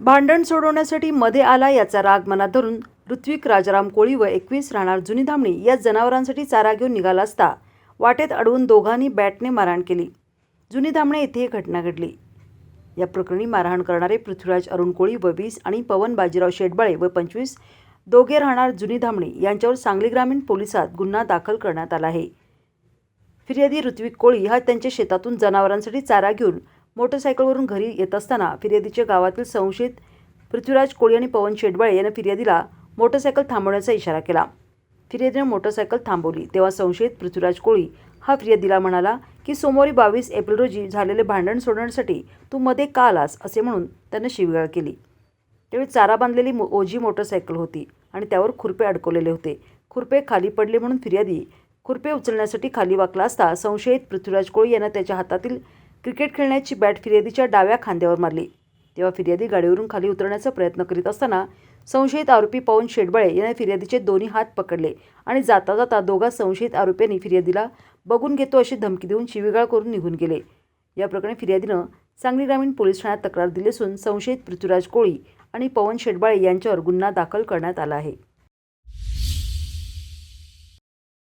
भांडण सोडवण्यासाठी मध्ये आला याचा राग मनात धरून ऋत्विक राजाराम कोळी व एकवीस राहणार जुनी धामणी या जनावरांसाठी चारा घेऊन निघाला असता वाटेत अडवून दोघांनी बॅटने मारहाण केली. जुनी धामणे येथे ही घटना घडली. या प्रकरणी मारहाण करणारे पृथ्वीराज अरुण कोळी व वीस आणि पवन बाजीराव शेटबाळे व पंचवीस दोघे राहणार जुनी धामणी यांच्यावर सांगली ग्रामीण पोलिसात गुन्हा दाखल करण्यात आला आहे. फिर्यादी ऋत्विक कोळी हा त्यांच्या शेतातून जनावरांसाठी चारा घेऊन मोटरसायकलवरून घरी येत असताना फिर्यादीच्या गावातील संशयित पृथ्वीराज कोळी आणि पवन शेटबाळे यांनी फिर्यादीला मोटरसायकल थांबवण्याचा इशारा केला. फिर्यादीने मोटरसायकल थांबवली तेव्हा संशयित पृथ्वीराज कोळी हा फिर्यादीला म्हणाला की सोमवारी बावीस एप्रिल रोजी झालेले भांडण सोडवण्यासाठी तू मध्ये का आलास? असे म्हणून त्यानं शिवीगाळ केली. त्यावेळी चारा बांधलेली मो- ओजी मोटरसायकल होती आणि त्यावर खुरपे अडकवलेले होते. खुरपे खाली पडले म्हणून फिर्यादी खुरपे उचलण्यासाठी खाली वाकला असता संशयित पृथ्वीराज कोळी यांना त्याच्या हातातील क्रिकेट खेळण्याची बॅट फिर्यादीच्या डाव्या खांद्यावर मारली. तेव्हा फिर्यादी गाडीवरून खाली उतरण्याचा प्रयत्न करीत असताना संशयित आरोपी पवन शेडबळे याने फिर्यादीचे दोन्ही हात पकडले आणि जाता जाता दोघा संशयित आरोपींनी फिर्यादीला बघून घेतो अशी धमकी देऊन शिवीगाळ करून निघून गेले. या प्रकरणी फिर्यादीनं सांगली ग्रामीण पोलीस ठाण्यात तक्रार दिली असून संशयित पृथ्वीराज कोळी आणि पवन शेटबाळे यांच्यावर गुन्हा दाखल करण्यात आला आहे.